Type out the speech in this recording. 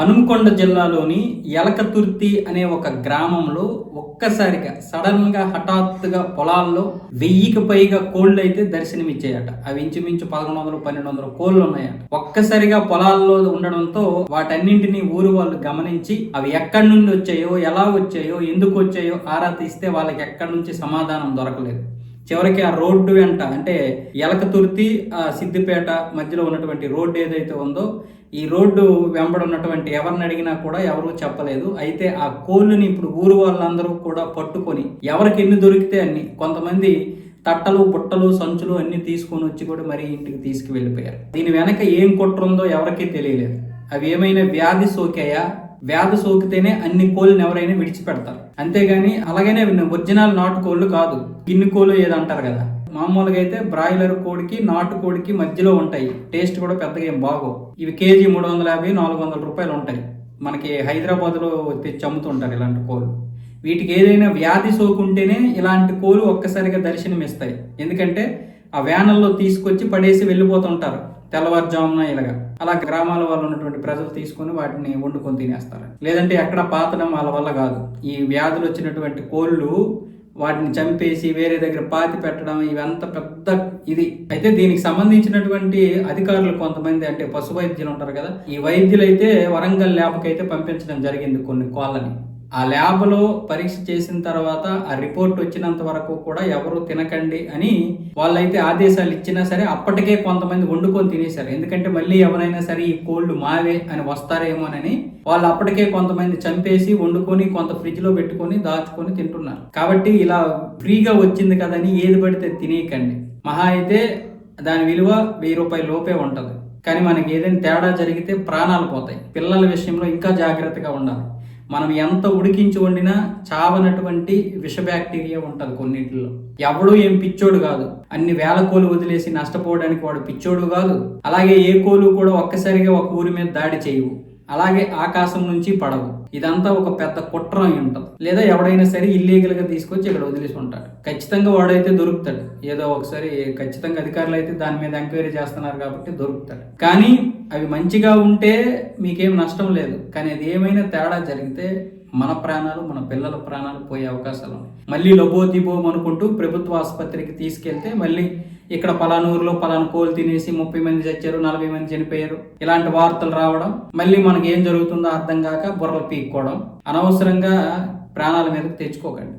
హనుమకొండ జిల్లాలోని ఎలకతుర్తి అనే ఒక గ్రామంలో ఒక్కసారిగా సడన్గా హఠాత్తుగా పొలాల్లో వెయ్యికి పైగా కోళ్ళు అయితే దర్శనమిచ్చాయట. అవి ఇంచుమించు పదకొండు వందలు పన్నెండు వందల కోళ్ళు ఉన్నాయట. ఒక్కసారిగా పొలాల్లో ఉండడంతో వాటన్నింటినీ ఊరు వాళ్ళు గమనించి అవి ఎక్కడి నుండి వచ్చాయో ఎలా వచ్చాయో ఎందుకు వచ్చాయో ఆరా తీస్తే వాళ్ళకి ఎక్కడి నుంచి సమాధానం దొరకలేదు. చివరికి ఆ రోడ్డు వెంట అంటే ఎలకతుర్తి ఆ సిద్దిపేట మధ్యలో ఉన్నటువంటి రోడ్డు ఏదైతే ఉందో ఈ రోడ్డు వెంబడి ఉన్నటువంటి ఎవరిని అడిగినా కూడా ఎవరు చెప్పలేదు. అయితే ఆ కోళ్ళని ఇప్పుడు ఊరు వాళ్ళందరూ కూడా పట్టుకొని ఎవరికి ఎన్ని దొరికితే అన్ని కొంతమంది తట్టలు బుట్టలు సంచులు అన్ని తీసుకొని వచ్చి కూడా మరి ఇంటికి తీసుకు వెళ్ళిపోయారు దీని వెనక ఏం కుట్ర ఉందో ఎవరికీ తెలియలేదు. అవి ఏమైనా వ్యాధి సోకాయా? వ్యాధి సోకితేనే అన్ని కోళ్ళని ఎవరైనా విడిచిపెడతారు. అంతేగాని అలాగనే ఒరిజినల్ నాటు కోళ్ళు కాదు. గిన్నె కోళ్ళు ఏదంటారు కదా? మామూలుగా అయితే బ్రాయిలర్ కోడికి నాటు కోడికి మధ్యలో ఉంటాయి. టేస్ట్ కూడా పెద్దగా ఏం బాగో ఇవి కేజీ మూడు వందల యాభై నాలుగు వందల రూపాయలు ఉంటాయి. మనకి హైదరాబాద్లో తెచ్చి అమ్ముతుంటారు ఇలాంటి కోళ్ళు. వీటికి ఏదైనా వ్యాధి సోకుంటేనే ఇలాంటి కోళ్ళు ఒక్కసారిగా దర్శనమిస్తాయి. ఎందుకంటే ఆ వ్యానల్లో తీసుకొచ్చి పడేసి వెళ్ళిపోతుంటారు. తెల్లవారుజామున ఇలాగా. అలా గ్రామాల వాళ్ళు ఉన్నటువంటి ప్రజలు తీసుకొని వాటిని వండుకొని తినేస్తారు. లేదంటే ఎక్కడ పాతడం వాళ్ళ వల్ల కాదు. ఈ వ్యాధులు వచ్చినటువంటి కోళ్ళు వాటిని చంపేసి వేరే దగ్గర పాతి పెట్టడం ఇవంత పెద్ద ఇది. అయితే దీనికి సంబంధించినటువంటి అధికారులు కొంతమంది అంటే పశు వైద్యులు ఉంటారు కదా ఈ వైద్యులు అయితే వరంగల్ ల్యాబ్కి పంపించడం జరిగింది కొన్ని కోళ్ళని. ఆ ల్యాబ్లో పరీక్ష చేసిన తర్వాత ఆ రిపోర్ట్ వచ్చినంత వరకు కూడా ఎవరు తినకండి అని వాళ్ళైతే ఆదేశాలు ఇచ్చినా సరే అప్పటికే కొంతమంది వండుకొని తినేశారు. ఎందుకంటే మళ్ళీ ఎవరైనా సరే ఈ కోళ్ళు మావే అని వస్తారేమోనని వాళ్ళు అప్పటికే కొంతమంది చంపేసి వండుకొని కొంత ఫ్రిడ్జ్లో పెట్టుకొని దాచుకొని తింటున్నారు. కాబట్టి ఇలా ఫ్రీగా వచ్చింది కదని ఏది పడితే తినేయకండి. మహా అయితే దాని విలువ వెయ్యి రూపాయల లోపే ఉంటుంది. కానీ మనకి ఏదైనా తేడా జరిగితే ప్రాణాలు పోతాయి. పిల్లల విషయంలో ఇంకా జాగ్రత్తగా ఉండాలి. మనం ఎంత ఉడికించి వండినా చావనటువంటి విష బ్యాక్టీరియా ఉంటుంది కొన్నింటిలో. ఎవడు ఏం పిచ్చోడు కాదు. అన్ని వేల కోలు వదిలేసి నష్టపోవడానికి వాడు పిచ్చోడు కాదు. అలాగే ఏ కోలు కూడా ఒక్కసారిగా ఒక ఊరి మీద దాడి చేయవు. అలాగే ఆకాశం నుంచి పడవు. ఇదంతా ఒక పెద్ద కుట్ర అయి ఉంటుంది. లేదా ఎవడైనా సరే ఇల్లీగల్గా తీసుకొచ్చి ఇక్కడ వదిలేసి ఉంటాడు. ఖచ్చితంగా వాడైతే దొరుకుతాడు. ఏదో ఒకసారి ఖచ్చితంగా అధికారులు అయితే దాని మీద ఎంక్వైరీ చేస్తున్నారు కాబట్టి దొరుకుతాడు. కానీ అవి మంచిగా ఉంటే మీకేం నష్టం లేదు. కానీ అది ఏమైనా తేడా జరిగితే మన ప్రాణాలు మన పిల్లల ప్రాణాలు పోయే అవకాశాలు ఉన్నాయి. మళ్ళీ లబోదిబోం అనుకుంటూ ప్రభుత్వ ఆసుపత్రికి తీసుకెళ్తే మళ్ళీ ఇక్కడ పలానూరులో పలానా కోలు తినేసి ముప్పై మంది చచ్చారు నలభై మంది చనిపోయారు. ఇలాంటి వార్తలు రావడం మళ్ళీ మనకి ఏం జరుగుతుందో అర్థం కాక బుర్రలు పీక్కోవడం అనవసరంగా ప్రాణాల మీదకి తెచ్చుకోకండి.